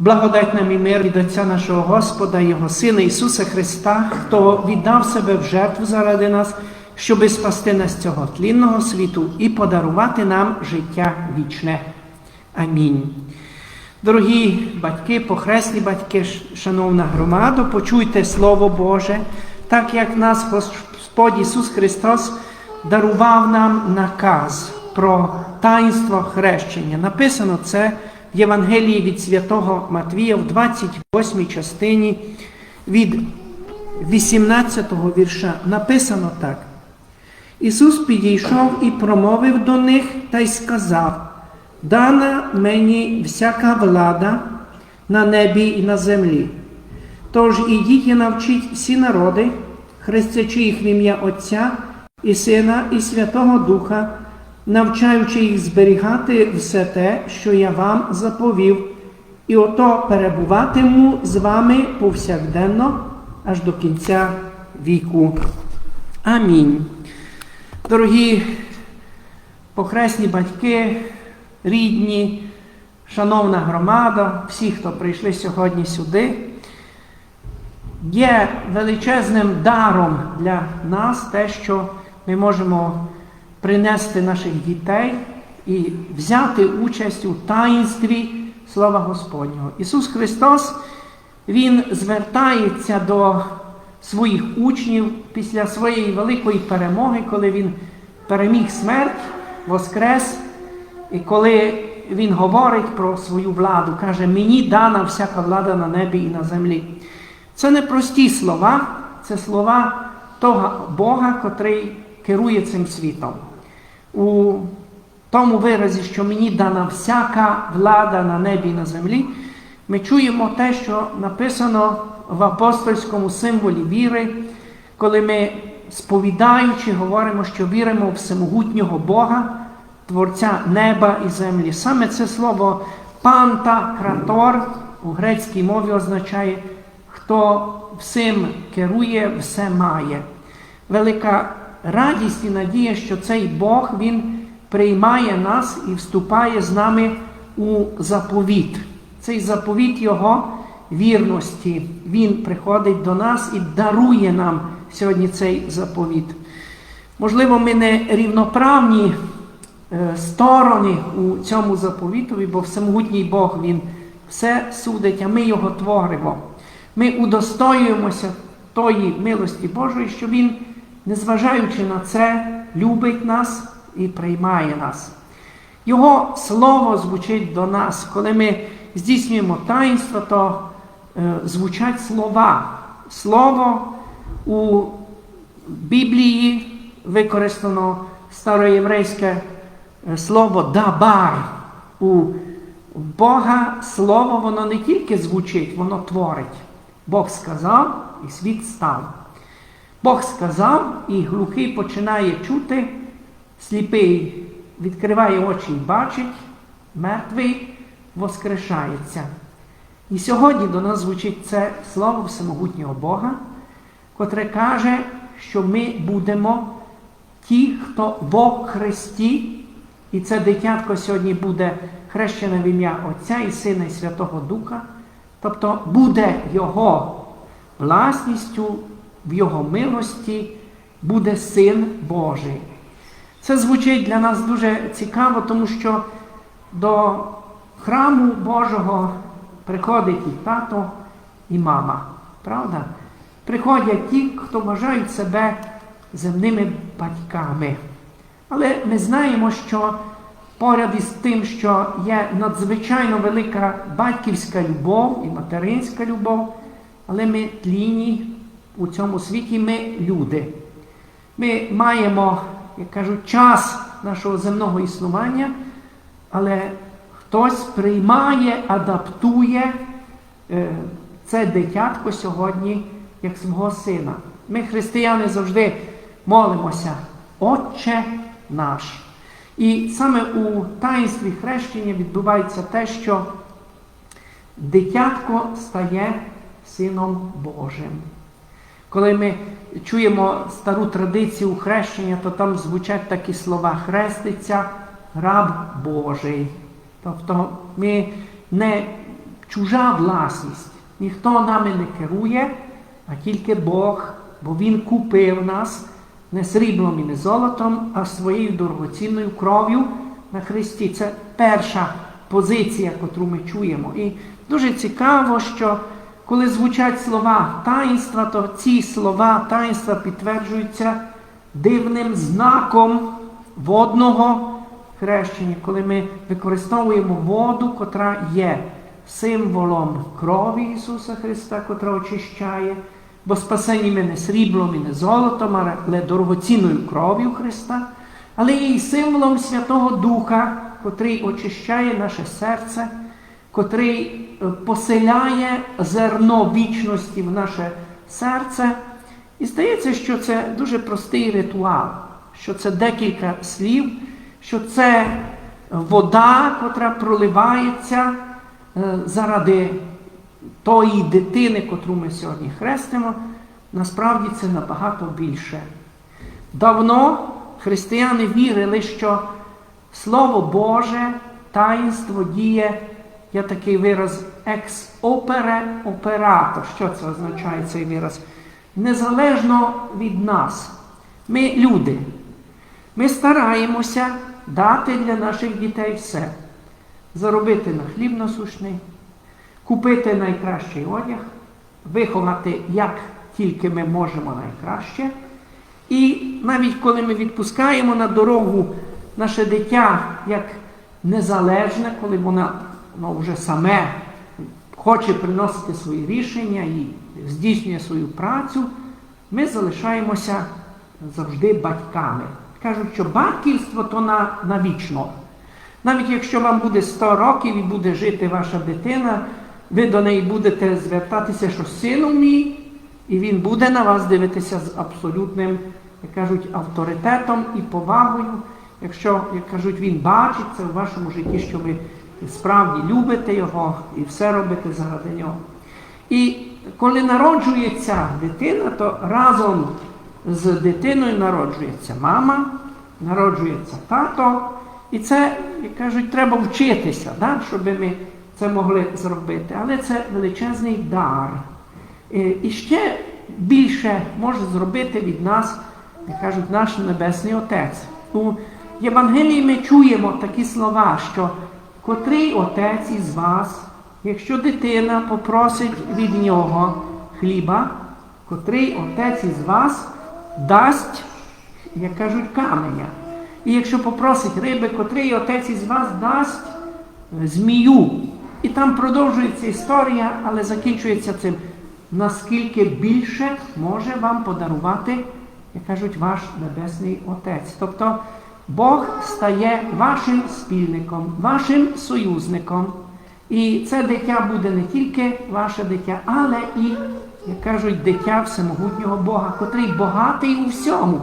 Благодать нам і мир від Отця нашого Господа, Його Сина Ісуса Христа, хто віддав себе в жертву заради нас, щоби спасти нас з цього тлінного світу і подарувати нам життя вічне. Амінь. Дорогі батьки, похресні батьки, шановна громада, почуйте Слово Боже, так як нас Господь Ісус Христос дарував нам наказ про таїнство хрещення. Написано це Євангелії від святого Матвія в 28 частині від 18 го вірша. Написано так. Ісус підійшов і промовив до них та й сказав: Дана мені всяка влада на небі і на землі. Тож ідіть і навчіть всі народи, хрестячи їх в ім'я Отця і Сина, і Святого Духа, навчаючи їх зберігати все те, що я вам заповів, і ото перебуватиму з вами повсякденно аж до кінця віку. Амінь. Дорогі похресні батьки, рідні, шановна громада, всі, хто прийшли сьогодні сюди, є величезним даром для нас те, що ми можемо принести наших дітей і взяти участь у таїнстві Слова Господнього. Ісус Христос, Він звертається до своїх учнів після своєї великої перемоги, коли Він переміг смерть, воскрес, і коли Він говорить про свою владу, каже, мені дана всяка влада на небі і на землі. Це не прості слова, це слова того Бога, котрий керує цим світом. У тому виразі, що мені дана всяка влада на небі і на землі, ми чуємо те, що написано в апостольському символі віри, коли ми, сповідаючи, говоримо, що віримо в всемогутнього Бога, Творця неба і землі. Саме це слово панта, кратор у грецькій мові означає, хто всім керує, все має. Велика радість і надія, що цей Бог Він приймає нас і вступає з нами у заповіт. Цей заповіт Його вірності. Він приходить до нас і дарує нам сьогодні цей заповіт. Можливо, ми не рівноправні е, сторони у цьому заповітові, бо всемогутній Бог Він все судить, а ми його творимо. Ми удостоюємося тої милості Божої, що Він, незважаючи на це, любить нас і приймає нас. Його слово звучить до нас, коли ми здійснюємо таїнство, то е, звучать слова. Слово у Біблії використано староєврейське е, слово дабар. У Бога слово воно не тільки звучить, воно творить. Бог сказав і світ став. Бог сказав, і глухий починає чути, сліпий відкриває очі і бачить, мертвий воскрешається. І сьогодні до нас звучить це слово всемогутнього Бога, котре каже, що ми будемо ті, хто Бог Христі, і це дитятко сьогодні буде хрещене в ім'я Отця і Сина і Святого Духа, тобто буде Його власністю, в Його милості, буде Син Божий. Це звучить для нас дуже цікаво, тому що до храму Божого приходить і тато, і мама. Правда? Приходять ті, хто вважають себе земними батьками. Але ми знаємо, що поряд із тим, що є надзвичайно велика батьківська любов і материнська любов, але ми тлінні у цьому світі, ми люди. Ми маємо, як кажуть, час нашого земного існування, але хтось приймає, адаптує е, це дитятко сьогодні як свого сина. Ми, християни, завжди молимося, Отче наш. І саме у таїнстві хрещення відбувається те, що дитятко стає Сином Божим. Коли ми чуємо стару традицію хрещення, то там звучать такі слова хреститься раб Божий. Тобто ми не чужа власність. Ніхто нами не керує, а тільки Бог, бо Він купив нас не сріблом і не золотом, а своєю дорогоцінною кров'ю на Христі. Це перша позиція, яку ми чуємо. І дуже цікаво, що коли звучать слова таїнства, то ці слова таїнства підтверджуються дивним знаком водного хрещення, коли ми використовуємо воду, котра є символом крові Ісуса Христа, котра очищає, бо спасені ми не сріблом і не золотом, але дорогоцінною кров'ю Христа, але і символом Святого Духа, котрий очищає наше серце, котрий е, поселяє зерно вічності в наше серце. І здається, що це дуже простий ритуал, що це декілька слів, що це вода, котра проливається е, заради тої дитини, котру ми сьогодні хрестимо. Насправді це набагато більше. Давно християни вірили, що Слово Боже, таїнство діє, є такий вираз екс опере операто. Що це означає цей вираз? Незалежно від нас. Ми люди. Ми стараємося дати для наших дітей все. Заробити на хліб насушний, купити найкращий одяг, виховати як тільки ми можемо найкраще. І навіть коли ми відпускаємо на дорогу наше дитя як незалежне, коли воно воно вже саме хоче приносити свої рішення і здійснює свою працю, ми залишаємося завжди батьками. Кажуть, що батьківство то на, навічно. Навіть якщо вам буде 100 років і буде жити ваша дитина, ви до неї будете звертатися, що сину мій, і він буде на вас дивитися з абсолютним, як кажуть, авторитетом і повагою. Якщо, як кажуть, він бачить це в вашому житті, що ви справді любите його і все робите заради нього. І коли народжується дитина, то разом з дитиною народжується мама, народжується тато. І це, як кажуть, треба вчитися, да, щоб ми це могли зробити. Але це величезний дар. І- І ще більше може зробити від нас, як кажуть, наш Небесний Отець. У Євангелії ми чуємо такі слова, що котрий отець із вас, якщо дитина попросить від нього хліба, котрий отець із вас дасть, як кажуть, каменя. І якщо попросить риби, котрий отець із вас дасть е, змію. І там продовжується історія, але закінчується цим. Наскільки більше може вам подарувати, як кажуть, ваш Небесний Отець. Тобто Бог стає вашим спільником, вашим союзником. І це дитя буде не тільки ваше дитя, але і, як кажуть, дитя всемогутнього Бога, котрий багатий у всьому.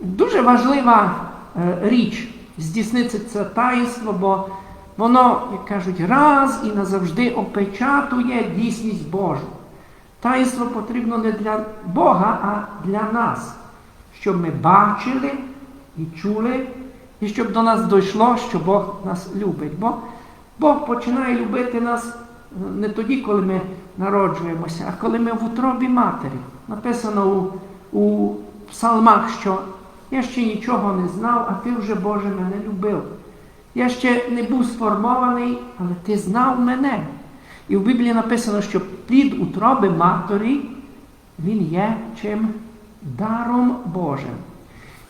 Дуже важлива е, річ здійснити це таїнство, бо воно, як кажуть, раз і назавжди опечатує дійсність Божу. Таїнство потрібно не для Бога, а для нас, щоб ми бачили і чули, і щоб до нас дійшло, що Бог нас любить. Бо Бог починає любити нас е, не тоді, коли ми народжуємося, а коли ми в утробі матері. Написано у, у псалмах, що я ще нічого не знав, а ти вже, Боже, мене любив. Я ще не був сформований, але ти знав мене. І в Біблії написано, що плід утроби матері, він є чим даром Божим.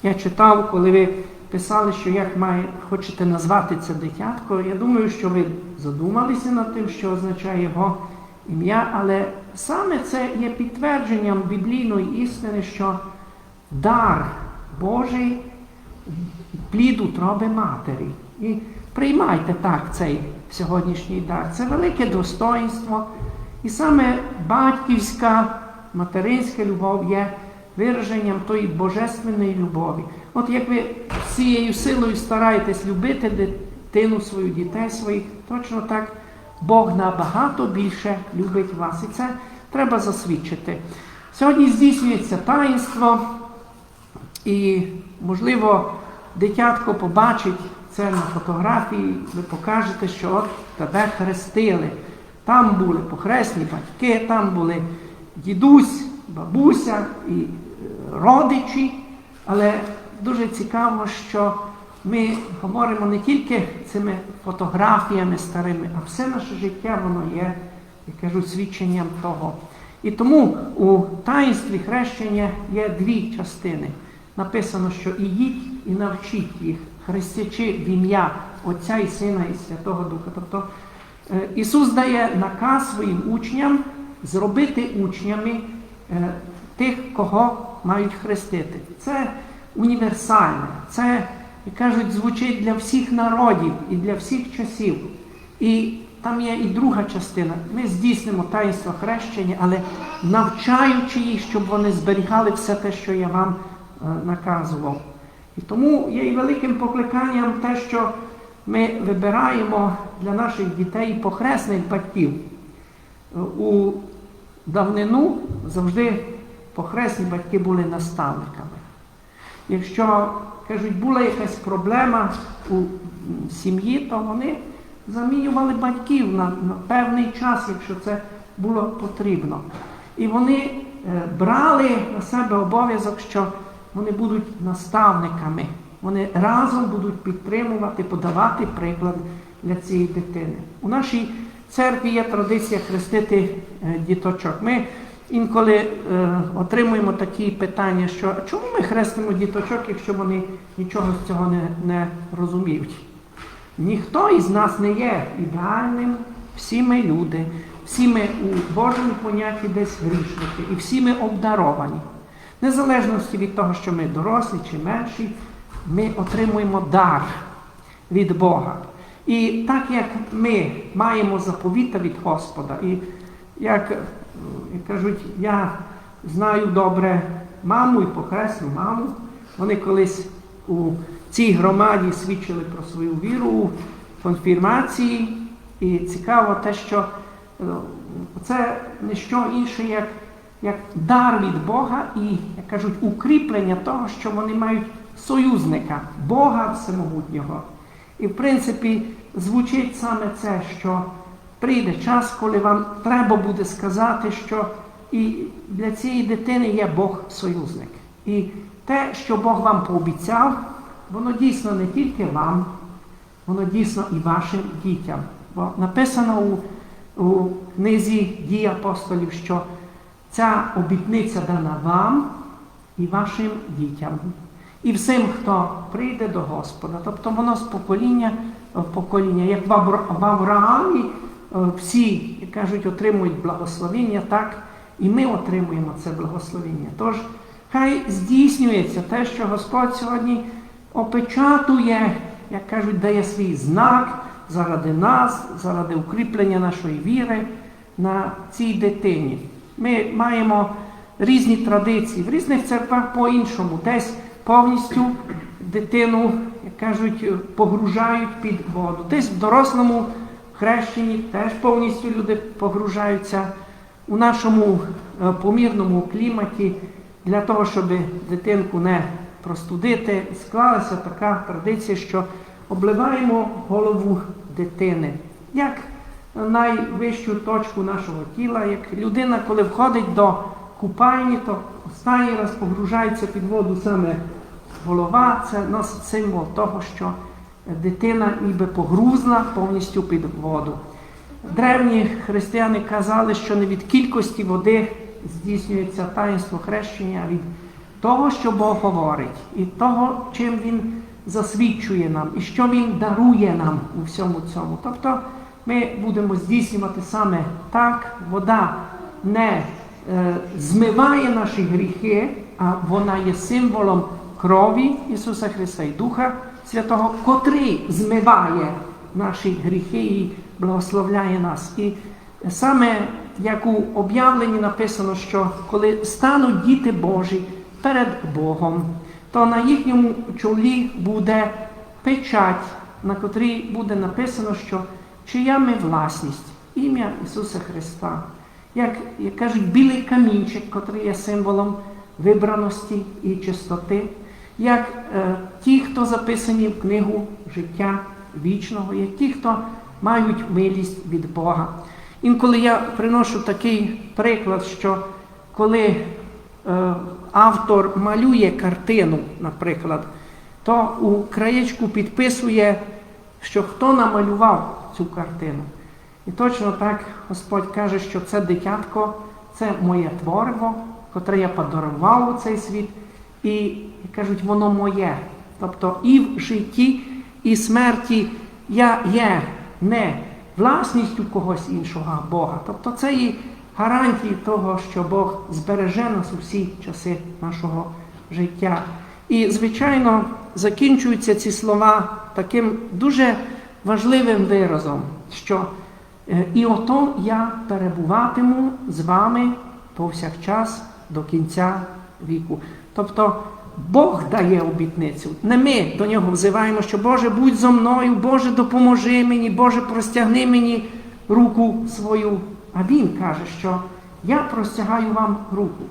Я читав, коли ви писали, що як має, хочете назвати це дитятко, я думаю, що ви задумалися над тим, що означає його ім'я, але саме це є підтвердженням біблійної істини, що дар Божий плід утроби матері. І приймайте так цей сьогоднішній дар. Це велике достоинство. І саме батьківська материнська любов є вираженням тої божественної любові. От як ви цією силою стараєтесь любити дитину свою, дітей своїх, точно так Бог набагато більше любить вас. І це треба засвідчити. Сьогодні здійснюється таїнство, і, можливо, дитятко побачить це на фотографії, ви покажете, що от тебе хрестили. Там були похресні батьки, там були дідусь, бабуся і родичі. Але дуже цікаво, що ми говоримо не тільки цими фотографіями старими, а все наше життя воно є, я кажу, свідченням того. І тому у таїнстві хрещення є дві частини. Написано, що ідіть і навчіть їх, хрестячи в ім'я Отця і Сина і Святого Духа. Тобто е, Ісус дає наказ своїм учням зробити учнями е, тих, кого мають хрестити. Це універсальне, це, як кажуть, звучить для всіх народів і для всіх часів. І там є і друга частина. Ми здійснимо таїнство хрещення, але навчаючи їх, щоб вони зберігали все те, що я вам е, наказував. І тому є і великим покликанням те, що ми вибираємо для наших дітей похресних батьків. Е, У давнину завжди похресні батьки були наставниками. Якщо, кажуть, була якась проблема у сім'ї, то вони замінювали батьків на, на певний час, якщо це було потрібно. І вони е, брали на себе обов'язок, що вони будуть наставниками. Вони разом будуть підтримувати, подавати приклад для цієї дитини. У нашій церкві є традиція хрестити е, діточок. Ми інколи е, отримуємо такі питання, що «А чому ми хрестимо діточок, якщо вони нічого з цього не, не розуміють? Ніхто із нас не є ідеальним, всі ми люди, всі ми у Божому понятті десь грішники, і всі ми обдаровані. Незалежності від того, що ми дорослі чи менші, ми отримуємо дар від Бога. І так як ми маємо заповіта від Господа, і як, як кажуть, я знаю добре маму і похресну маму, вони колись у цій громаді свідчили про свою віру у конфірмації. І цікаво те, що е, це не що інше, як, як дар від Бога і, як кажуть, укріплення того, що вони мають союзника, Бога Всемогутнього. І, в принципі, звучить саме це, що прийде час, коли вам треба буде сказати, що і для цієї дитини є Бог-союзник. І те, що Бог вам пообіцяв, воно дійсно не тільки вам, воно дійсно і вашим дітям. Бо написано у, у книзі дій апостолів, що ця обітниця дана вам і вашим дітям. І всім, хто прийде до Господа. Тобто воно з покоління в покоління. Як в Авраамі всі, як кажуть, отримують благословення, так і ми отримуємо це благословення. Тож хай здійснюється те, що Господь сьогодні опечатує, як кажуть, дає свій знак заради нас, заради укріплення нашої віри на цій дитині. Ми маємо різні традиції, в різних церквах по-іншому. Десь повністю дитину, як кажуть, погружають під воду. Десь в дорослому хрещенні теж повністю люди погружаються у нашому е, помірному кліматі для того, щоб дитинку не простудити. Склалася така традиція, що обливаємо голову дитини. Як найвищу точку нашого тіла, як людина, коли входить до купальні, то останній раз погружається під воду саме голова, це носить символ того, що дитина ніби погрузна повністю під воду. Древні християни казали, що не від кількості води здійснюється таїнство хрещення, а від того, що Бог говорить, і того, чим Він засвідчує нам, і що Він дарує нам у всьому цьому. Тобто ми будемо здійснювати саме так, вода не е, змиває наші гріхи, а вона є символом крові Ісуса Христа і Духа Святого, котрий змиває наші гріхи і благословляє нас. І саме як у об'явленні написано, що коли стануть діти Божі перед Богом, то на їхньому чолі буде печать, на котрій буде написано, що чия ми власність, ім'я Ісуса Христа. Як, як кажуть, білий камінчик, котрий є символом вибраності і чистоти, як е, ті, хто записані в книгу життя вічного, як ті, хто мають милість від Бога. Інколи я приношу такий приклад, що коли е, автор малює картину, наприклад, то у краєчку підписує, що хто намалював цю картину. І точно так Господь каже, що це дитятко, це моє твориво, котре я подарував у цей світ, і, і кажуть, воно моє. Тобто і в житті, і смерті я є не власністю когось іншого, а Бога. Тобто це і гарантії того, що Бог збереже нас у всі часи нашого життя. І, звичайно, закінчуються ці слова таким дуже важливим виразом, що е, і ото я перебуватиму з вами повсякчас до кінця віку. Тобто Бог дає обітницю. Не ми до нього взиваємо, що Боже, будь зо мною, Боже, допоможи мені, Боже, простягни мені руку свою. А Він каже, що я простягаю вам руку.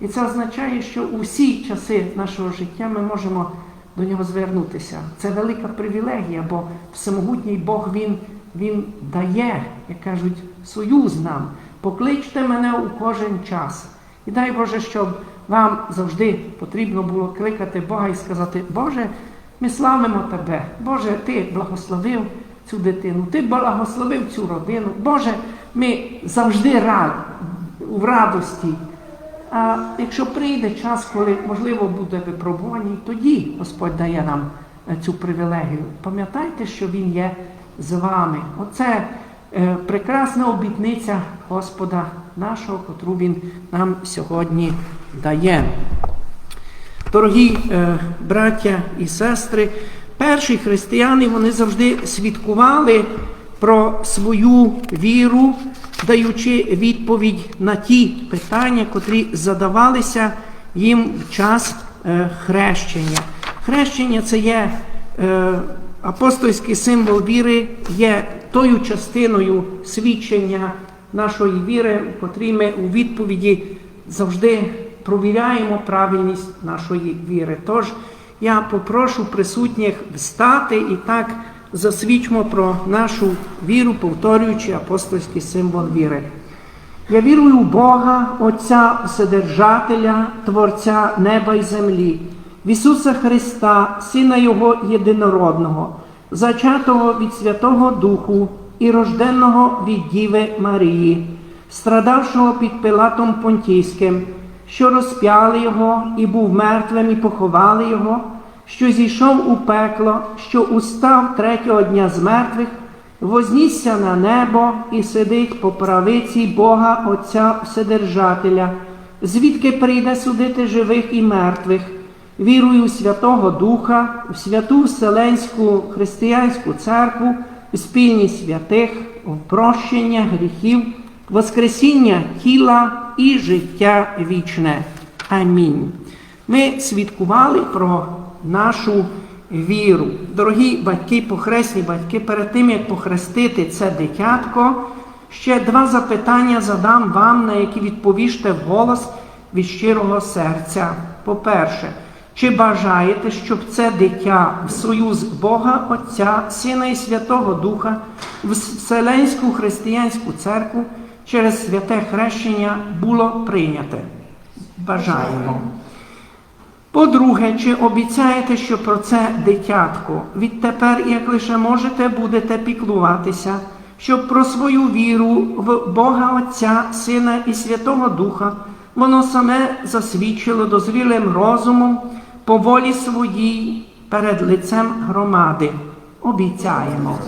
І це означає, що усі часи нашого життя ми можемо до нього звернутися. Це велика привілегія, бо всемогутній Бог Він, він дає, як кажуть, союз нам. Покличте мене у кожен час. І дай Боже, щоб вам завжди потрібно було кликати Бога і сказати, Боже, ми славимо Тебе. Боже, Ти благословив цю дитину, Ти благословив цю родину. Боже, ми завжди рад, в радості. А якщо прийде час, коли можливо буде випробування, тоді Господь дає нам е, цю привілегію. Пам'ятайте, що Він є з вами. Оце е, прекрасна обітниця Господа нашого, котру Він нам сьогодні дає. Дорогі е, браття і сестри, перші християни вони завжди свідкували про свою віру, даючи відповідь на ті питання, котрі задавалися їм в час е, хрещення. Хрещення це є е, апостольський символ віри, є тою частиною свідчення нашої віри, в котрій ми у відповіді завжди провіряємо правильність нашої віри. Тож я попрошу присутніх встати і так засвідчимо про нашу віру, повторюючи апостольський символ віри. Я вірую в Бога, Отця Вседержателя, Творця неба й землі, в Ісуса Христа, Сина Його єдинородного, зачатого від Святого Духу і рожденного від Діви Марії, страдавшого під Пилатом Понтійським, що розп'яли Його і був мертвим, і поховали Його, що зійшов у пекло, що устав третього дня з мертвих, вознісся на небо і сидить по правиці Бога Отця Вседержателя, звідки прийде судити живих і мертвих. Вірую в Святого Духа, в святу Вселенську християнську церкву, в спільність святих, в прощення гріхів, Воскресіння тіла і життя вічне. Амінь. Ми свідкували про нашу віру. Дорогі батьки, похресні батьки, перед тим як похрестити це дитятко, ще два запитання задам вам, на які відповіжте вголос від щирого серця. По-перше, чи бажаєте, щоб це дитя в союз Бога, Отця, Сина і Святого Духа, в Вселенську християнську церкву через святе хрещення було прийняте? Бажаємо. По-друге, чи обіцяєте, що про це дитятко відтепер, як лише можете, будете піклуватися, щоб про свою віру в Бога Отця, Сина і Святого Духа воно саме засвідчило дозрілим розумом по волі своїй перед лицем громади. Обіцяємо.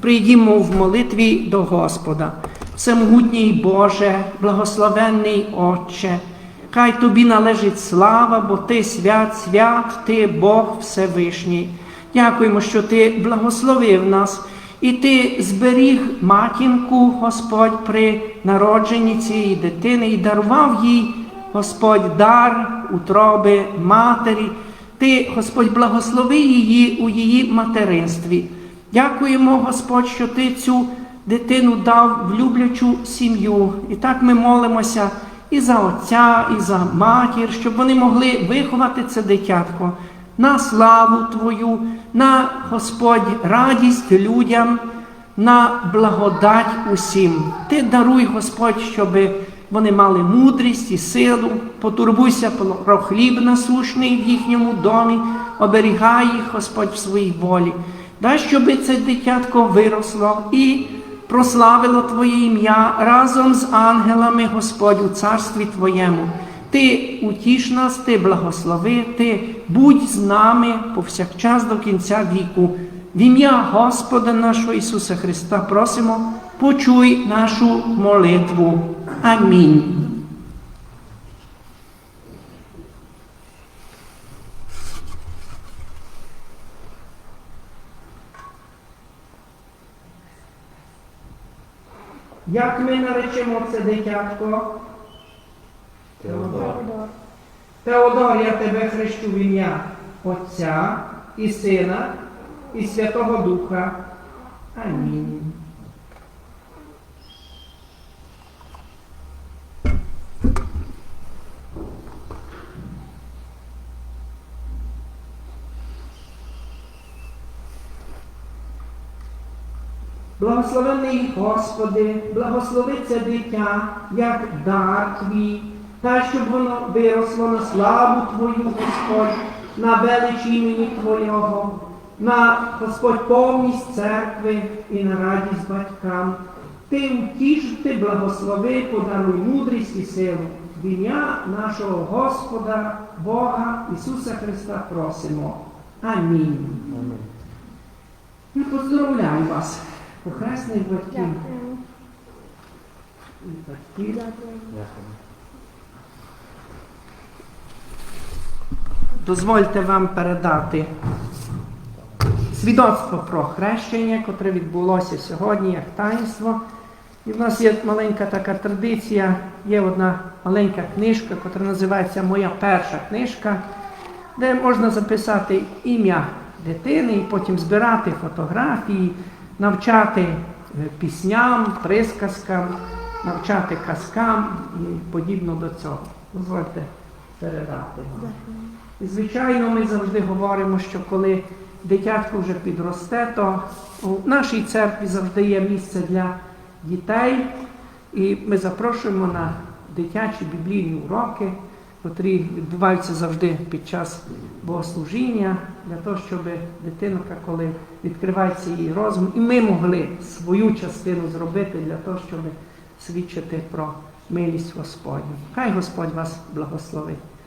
Прийдімо в молитві до Господа. Всемогутній Боже, благословенний Отче. Хай тобі належить слава, бо ти свят, свят, ти Бог Всевишній. Дякуємо, що ти благословив нас і ти зберіг матінку, Господь, при народженні цієї дитини і дарував їй, Господь, дар утроби матері. Ти, Господь, благослови її у її материнстві. Дякуємо, Господь, що ти цю дитину дав в люблячу сім'ю. І так ми молимося і за отця, і за матір, щоб вони могли виховати це дитятко на славу Твою, на Господь радість людям, на благодать усім. Ти даруй, Господь, щоб вони мали мудрість і силу. Потурбуйся про хліб насушний в їхньому домі, оберігай їх, Господь, в своїй волі. Дай, щоб це дитятко виросло і прославило Твоє ім'я разом з ангелами, Господь, у царстві Твоєму. Ти утіш нас, ти благослови, ти будь з нами повсякчас до кінця віку. В ім'я Господа нашого Ісуса Христа просимо, почуй нашу молитву. Амінь. Як ми наречемо це дитятко? Теодор. Теодор, я тебе хрещу в ім'я Отця і Сина і Святого Духа. Амінь. Благословений Господи, благослови це дитя, як дар твій, та щоб воно виросло на славу Твою, Господь, на велич імені Твого, на Господь повність церкви і на радість батькам. Ти утіш, ти благослови, подаруй мудрість і силу. В ім'я нашого Господа, Бога Ісуса Христа просимо. Амінь. Я поздоровляю вас, похресних батьків. і батьків. Дозвольте вам передати свідоцтво про хрещення, котре відбулося сьогодні як таїнство. І в нас є маленька така традиція, є одна маленька книжка, яка називається Моя перша книжка, де можна записати ім'я дитини і потім збирати фотографії, навчати е, пісням, присказкам, навчати казкам і подібно до цього. Дозвольте передати. І, звичайно, ми завжди говоримо, що коли дитятко вже підросте, то у нашій церкві завжди є місце для дітей. І ми запрошуємо на дитячі біблійні уроки, котрі відбуваються завжди під час богослужіння, для того, щоб дитинка, коли відкривається її розум, і ми могли свою частину зробити для того, щоб свідчити про милість Господню. Хай Господь вас благословить.